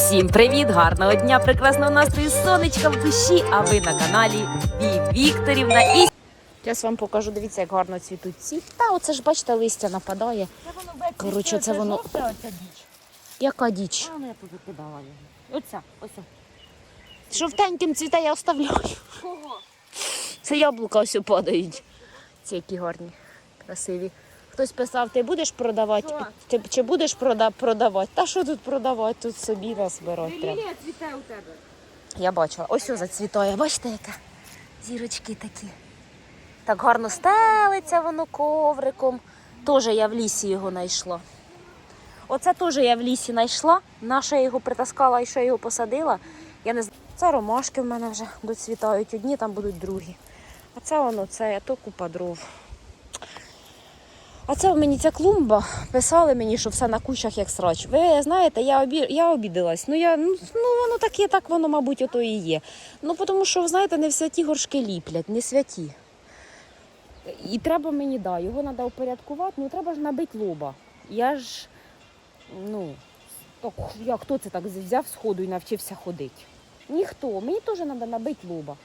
Всім привіт! Гарного дня, прекрасного настрою, сонечка в душі. А ви на каналі Ві Вікторівна. І зараз вам покажу. Дивіться, як гарно цвітуть ці. Та оце ж бачите, листя нападає. Коротше, це воно- Оця діч. Яка діч? А, ну я тут закидала його. Оця, оця. Жовтеньким цвіте я оставляю. Кого? Це яблука ось падають. Ці які гарні, красиві. Хтось писав, ти будеш продавати? Що? Ти, чи будеш прода- продавати? Та що тут продавати? Тут собі розбирати треба. Лілія цвіте у тебе. Я бачила. Ось о зацвітає. Бачите, яка? Зірочки такі. Так гарно стелиться воно ковриком. Тоже я в лісі його знайшла. Оце теж я в лісі знайшла. Наша я його притаскала і ще його посадила. Я не знаю. Це ромашки в мене вже доцвітають. Одні там будуть другі. А це воно, це я то купа дров. А це в мені ця клумба. Писали мені, що все на кущах як срач. Ви знаєте, я, обі... я обідалась. Ну, я... ну, ну воно таке, так воно, мабуть, ото і є. Ну, тому що, знаєте, не святі горшки ліплять, не святі. І треба мені, да, його треба упорядкувати, ну треба ж набити лоба. Я ж, ну, так, я, хто це так взяв сходу і навчився ходити? Ніхто. Мені теж треба набити лоба.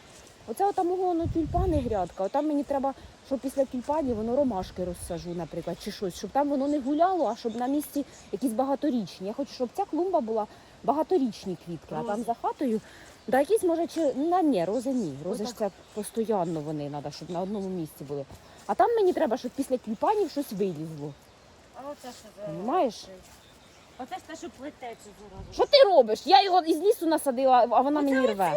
Оце там мого воно тюльпани грядка, отам мені треба, щоб після тюльпанів воно ромашки розсажу, наприклад, чи щось, щоб там воно не гуляло, а щоб на місці якісь багаторічні. Я хочу, щоб ця клумба була багаторічні квітки, а там за хатою. Да, якісь може чи на ні, рози ні. Рози ж це постійно вони треба, щоб на одному місці були. А там мені треба, щоб після тюльпанів щось вилізло. А оце що за... Понімаєш? Оце ж те, що плететься заразу. Що ти робиш? Я його із лісу насадила, а вона мені рве.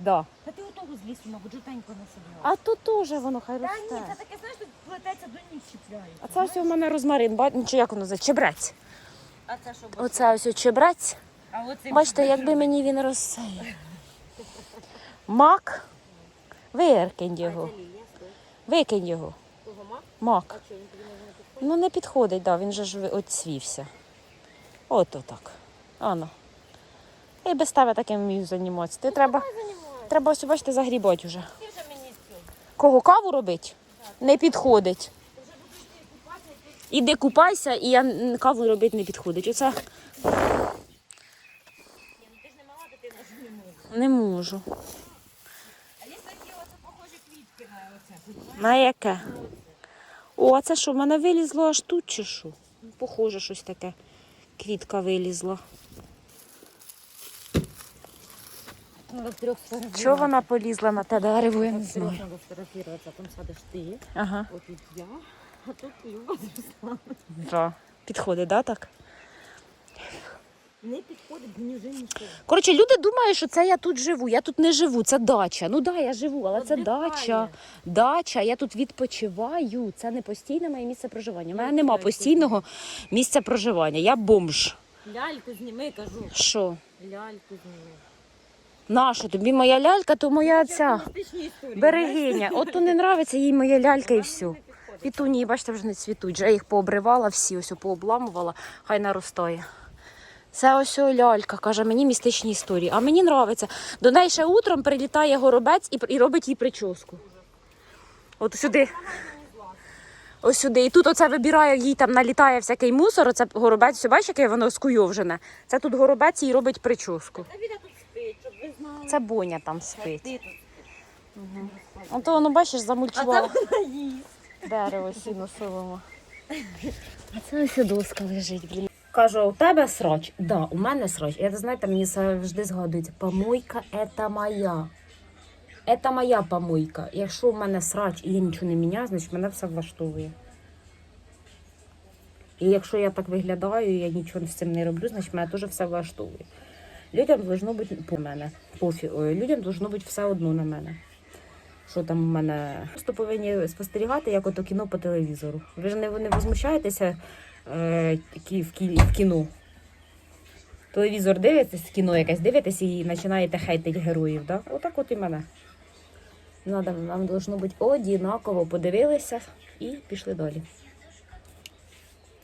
Да. Та ти з лісу, мабуть, жовтенько насадила. А то теж воно хай Та ні, росте. це таке, знаєш, тут плететься до ніг чіпляє. А це ось у мене розмарин, ба- ну, чи як воно за чебрець. А це що? Оце ось чебрець. А оцим Бачите, якби мені він розсеяв. Мак. Викинь його. Викинь його. Мак? Не не? Ну не підходить, да, він же ж ви- оцвівся. Ото так. Ано. І без тебе таким вмію займатися. Ти треба, треба ось, бачите, загрібати вже. Кого каву робить? Не підходить. Іди купайся, і я каву робити не підходить. Оце не можу. А є такі похожі квітки на оце. На яке? О, а це що, в мене вилізло аж тут чи що? Похоже, щось таке. Квітка вилізла. Надо в трьох сфотографувати. Чого вона полізла на те дерево, я не знаю. надо сфотографуватися. Там садиш ти, Ага. отут я, а тут Люба з Русланом. Да. Підходить, да, так? Не підходить, мені вже нічого. Коротше, люди думають, що це я тут живу. Я тут не живу, це дача. Ну да, я живу, але це Віддихає. дача. Дача, я тут відпочиваю. Це не постійне моє місце проживання. У мене нема постійного місця проживання. Я бомж. Ляльку зніми, кажу. Що? Ляльку зніми. Наша тобі моя лялька, то моя ця берегиня. От то не нравиться їй моя лялька і все. Пітуні, бачите, вже не цвітуть. Вже я їх пообривала всі, ось пообламувала, хай наростає. Це ось лялька, каже, мені містичні історії. А мені нравиться. До неї ще утром прилітає горобець і, і робить їй прическу. От сюди. Ось сюди. І тут оце вибирає, їй там налітає всякий мусор, оце горобець, все бачиш, яке воно скуйовжене. Це тут горобець їй робить прическу. Це боня там спить. Тут. Ото воно, бачиш, замульчувало дерево сіно силово. А це ось доска лежить, блін. Кажу, у тебе срач? Да, у мене срач. Я знаєте, мені завжди згадується, помойка це моя. Це моя помойка. Якщо в мене срач і я нічого не міняю, значить мене все влаштовує. І якщо я так виглядаю, і я нічого з цим не роблю, значить мене теж все влаштовує. Людям должно бути по мене. Пофі... Людям должно бути все одно на мене. Що там у мене? Просто повинні спостерігати, як ото кіно по телевізору. Ви ж не, не возмущаєтеся е, в, кі- в кіно. Телевізор дивитесь, кіно якесь дивитесь і починаєте хейтити героїв. Да? Отак от і мене. Надо, нам должно бути однаково. Подивилися і пішли далі.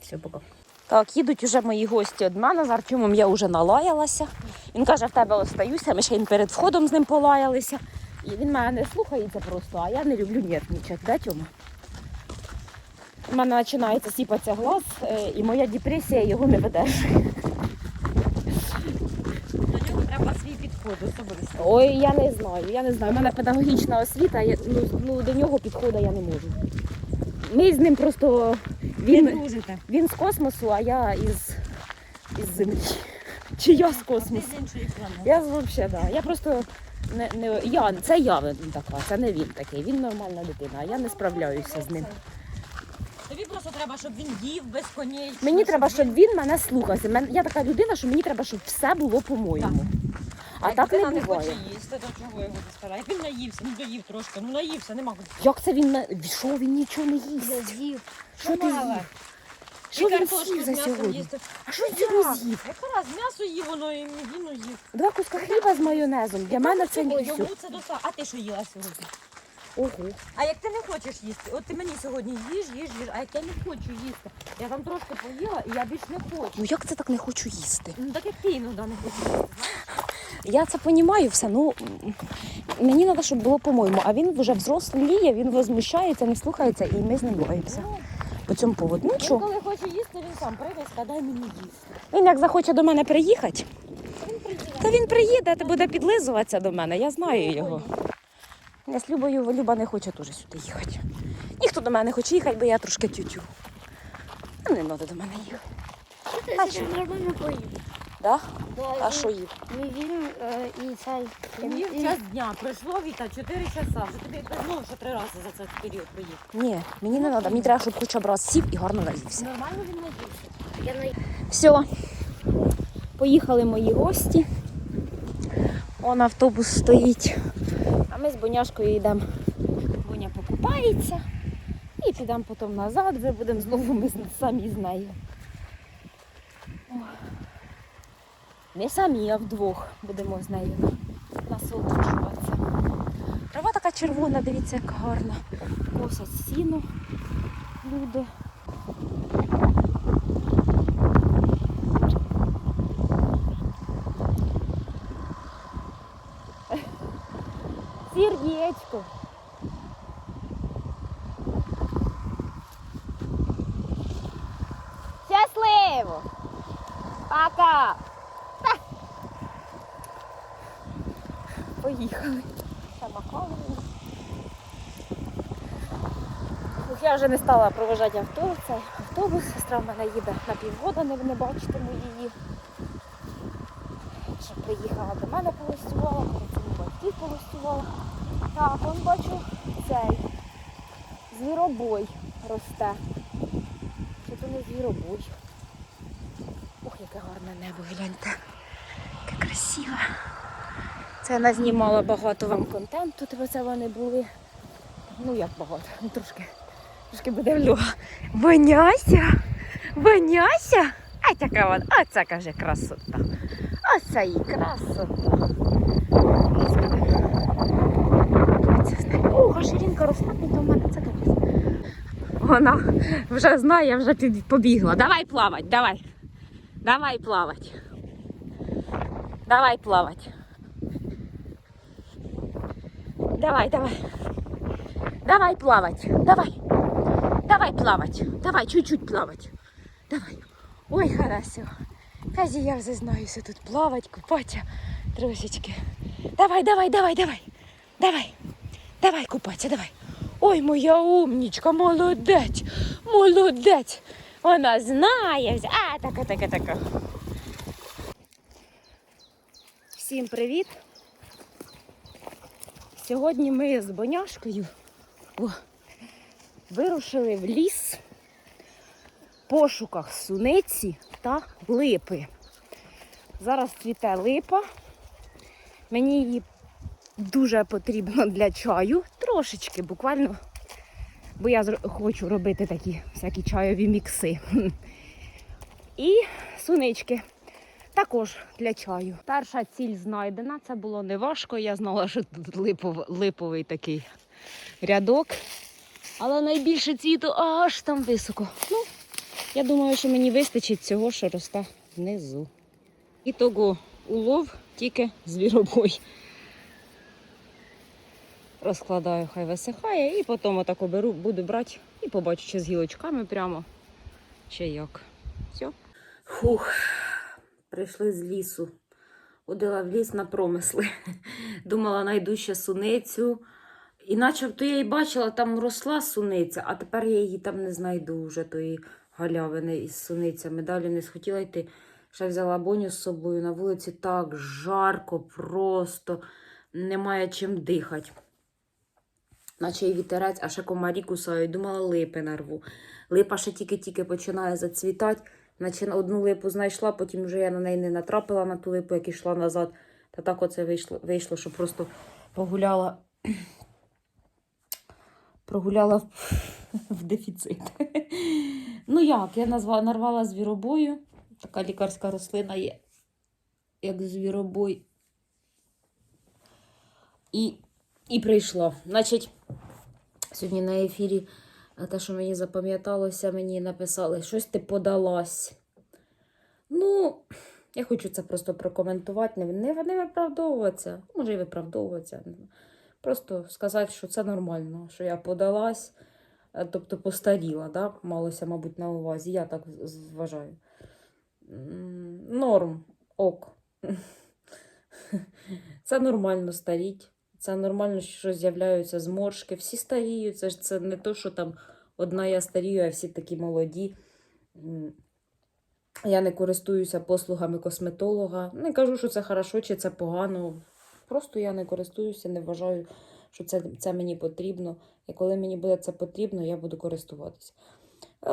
Все, пока. Так, їдуть уже мої гості від мене. З Артемом я вже налаялася. Він каже, в тебе остаюся. Ми ще й перед входом з ним полаялися. І він мене не слухається просто, а я не люблю нервничати, да, Тьома? У мене починається сіпатися глаз, е, і моя депресія його не видержує. підходить особисто? Ой, я не знаю, я не знаю. У мене педагогічна освіта, я, ну, ну, до нього підходу я не можу. Ми з ним просто. Він, дружите. він з космосу, а я із, із землі. Чи я з космосу? з іншої планети. Я взагалі, да. Я просто не, не я, це я він така, це не він такий. Він нормальна дитина, а я не справляюся з ним. Тобі просто треба, щоб він їв безконечно. Мені треба, щоб він мене слухався. Мен- Я така людина, що мені треба, щоб все було по-моєму. А так не не буває. хоче їсти, то чого його заставляє? Він наївся, ну доїв трошки, ну наївся, нема. Як це він на що він нічого не їсть? Що ти з'їв? Що він з'їв за сьогодні? А що він сьогодні з'їв? Якраз м'ясо їв, воно і він їв. Два куска хліба з майонезом. Для мене це не Йому все. це доста. А ти що їла сьогодні? Ого. А як ти не хочеш їсти, от ти мені сьогодні їж, їж, їж, а як я не хочу їсти, я там трошки поїла і я більш не хочу. Ну як це так не хочу їсти? Ну так як ти іноді не хочеш їсти. Я це розумію все. Ну мені треба, щоб було по-моєму. А він вже взросліє, він возмущається, не слухається, і ми з ним лаємося. По цьому поводу. Ну Він що, коли хоче їсти, він сам прийде і складає мені їсти. він як захоче до мене приїхати, Він то він приїде, та буде підлизуватися до мене. Я знаю його. Я з Любою, Люба не хоче теж сюди їхати. Ніхто до мене не хоче їхати, бо я трошки тютю. Ну, Не треба до мене їхати. А що? нормально поїв. Да? Да, А і- що їв? і він е, і цей. Мені в час дня пройшло Віта 4 часа. Вже тобі ну, що три рази за цей період приїхав. Ні, мені не треба. Мені треба, щоб хоча б раз сів і гарно наївся. Нормально він наївся. Я на Все. Поїхали мої гості. Он автобус стоїть. А ми з Боняшкою йдемо. Боня покупається. І підемо потім назад, вже будемо знову ми з- самі з нею. О. Не самі, а вдвох будемо з нею насолоджуватися. Трава така червона, дивіться, яка гарна. Косять сіно люди. Сердечко. Щасливо. Пока. Та. Поїхали. Замахали. Ух, Я вже не стала проважати автобус. Цей автобус. Сестра в мене їде на півгода, не, не бачитиму її. Щоб приїхала до мене погостювала, перед цим у батьків погостювала. Так, он бачу цей звіробой росте. Чи то не звіробой? Ох, яке гарне небо, гляньте. Яке красиве. Це я назнімала багато вам контенту, тобто це вони були. Ну як багато, трошки. Трошки буде влога. Боняся! Боняся! А така вона, оце каже красота. Оце і красота. Це знає. О, ширинка росте до мене, це капець. Вона вже знає, вже побігла. Давай плавать, давай. Давай плавать. Давай плавать. Давай, давай. Давай плавать. Давай. Давай плавать. Давай чуть-чуть плавать. Давай. Ой, хорошо. Казі я вже знаюся тут плавать, купатися трошечки. Давай, давай, давай, давай. Давай. Давай купатися, давай. Ой, моя умнічка, молодець, молодець. Вона знає. А, така, така, така. Всім привіт. Сьогодні ми з Боняшкою о, вирушили в ліс в пошуках суниці та липи. Зараз цвіте липа. Мені її дуже потрібно для чаю, трошечки, буквально, бо я хочу робити такі всякі чайові мікси. І сунички. Також для чаю. Перша ціль знайдена. Це було неважко. Я знала, що тут липов, липовий такий рядок. Але найбільше цвіту аж там високо. Ну, я думаю, що мені вистачить цього, що росте внизу. І того улов тільки звіробой. Розкладаю, хай висихає, і потім отако беру, буду брати і побачу, чи з гілочками прямо, чи як. Все. Фух, прийшли з лісу Ходила в ліс на промисли. Думала, найду ще суницю. І начебто я її бачила, там росла суниця, а тепер я її там не знайду вже, тої галявини із суницями. Далі не схотіла йти. Ще взяла боню з собою. На вулиці так жарко, просто немає чим дихати. Наче і вітерець, а ще комарі кусають. Думала, липи нарву. Липа ще тільки-тільки починає зацвітати. Наче одну липу знайшла, потім вже я на неї не натрапила на ту липу, як йшла назад. Та так оце вийшло, вийшло що просто погуляла. Прогуляла в, дефіцит. Ну як, я назва, нарвала звіробою. Така лікарська рослина є, як звіробой. І, і прийшло. Значить, сьогодні на ефірі е, те, що мені запам'яталося, мені написали, щось ти подалась. Ну, я хочу це просто прокоментувати, не, не виправдовуватися, може і виправдовуватися. Просто сказати, що це нормально, що я подалась, е, тобто постаріла, да? малося, мабуть, на увазі. Я так вважаю. Норм, ок. Це нормально старіть. Це нормально, що з'являються зморшки. Всі старіють. Це ж це не то, що там одна я старію, а всі такі молоді. Я не користуюся послугами косметолога. Не кажу, що це хорошо чи це погано. Просто я не користуюся, не вважаю, що це, це мені потрібно. І коли мені буде це потрібно, я буду користуватися.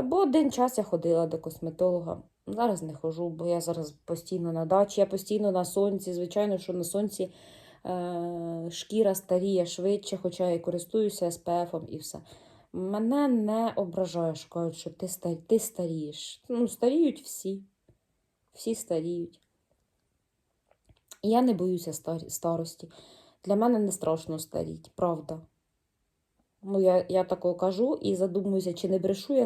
Бо один час я ходила до косметолога. Зараз не ходжу, бо я зараз постійно на дачі, я постійно на сонці. Звичайно, що на сонці е, шкіра старіє швидше, хоча я і користуюся SPF і все. Мене не ображає, що кажуть, що ти, ти старієш. Ну, старіють всі. Всі старіють. І я не боюся старості. Для мене не страшно старіть, правда. Ну, я, я такого кажу і задумуюся, чи не брешу я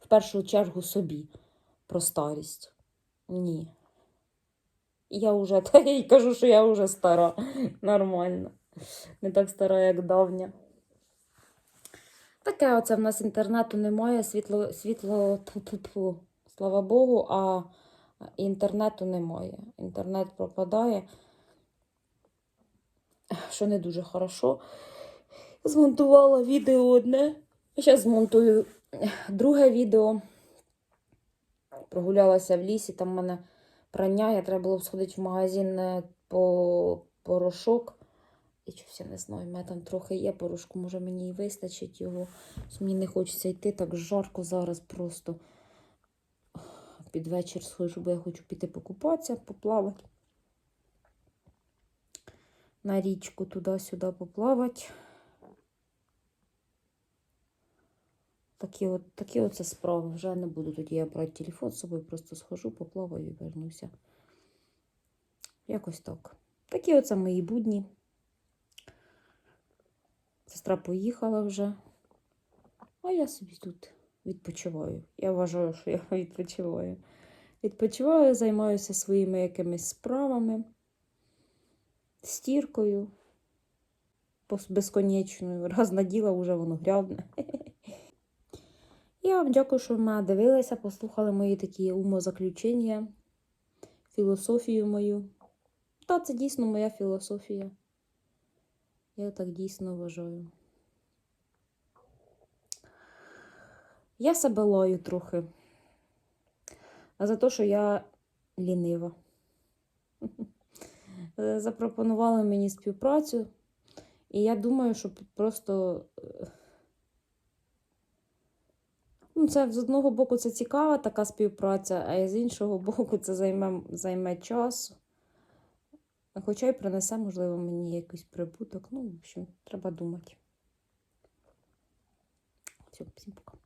в першу чергу собі про старість. Ні. Я вже та я й кажу, що я вже стара. Нормально. Не так стара, як давня. Таке оце в нас інтернету немає, світло, світло тьфу-тьфу-тьфу, слава Богу, а інтернету немає. Інтернет пропадає, що не дуже хорошо. Змонтувала відео одне. Зараз змонтую друге відео. Прогулялася в лісі, там в мене прання. Я треба було сходити в магазин е, по порошок. І щось я не знаю, в мене там трохи є порошку, може мені і вистачить його. Мені не хочеться йти, так жарко зараз просто. Під вечір схожу, бо я хочу піти покупатися, поплавати. На річку туди-сюди поплавати. Такі от, такі оце справи. Вже не буду тоді я брати телефон з собою, просто схожу, поплаваю і вернуся. Якось так. Такі оце мої будні. Сестра поїхала вже. А я собі тут відпочиваю. Я вважаю, що я відпочиваю. Відпочиваю, займаюся своїми якимись справами, стіркою безконечною. Раз наділа, вже воно грязне. Я вам дякую, що ви мене дивилися, послухали мої такі умозаключення, філософію мою. Та це дійсно моя філософія. Я так дійсно вважаю. Я себе лаю трохи. А за те, що я лінива. Запропонували мені співпрацю, і я думаю, що просто. е, Ну, це з одного боку це цікава така співпраця, а з іншого боку, це займе, займе час. Хоча й принесе, можливо, мені якийсь прибуток. Ну, в общем, треба думати. Всім пока.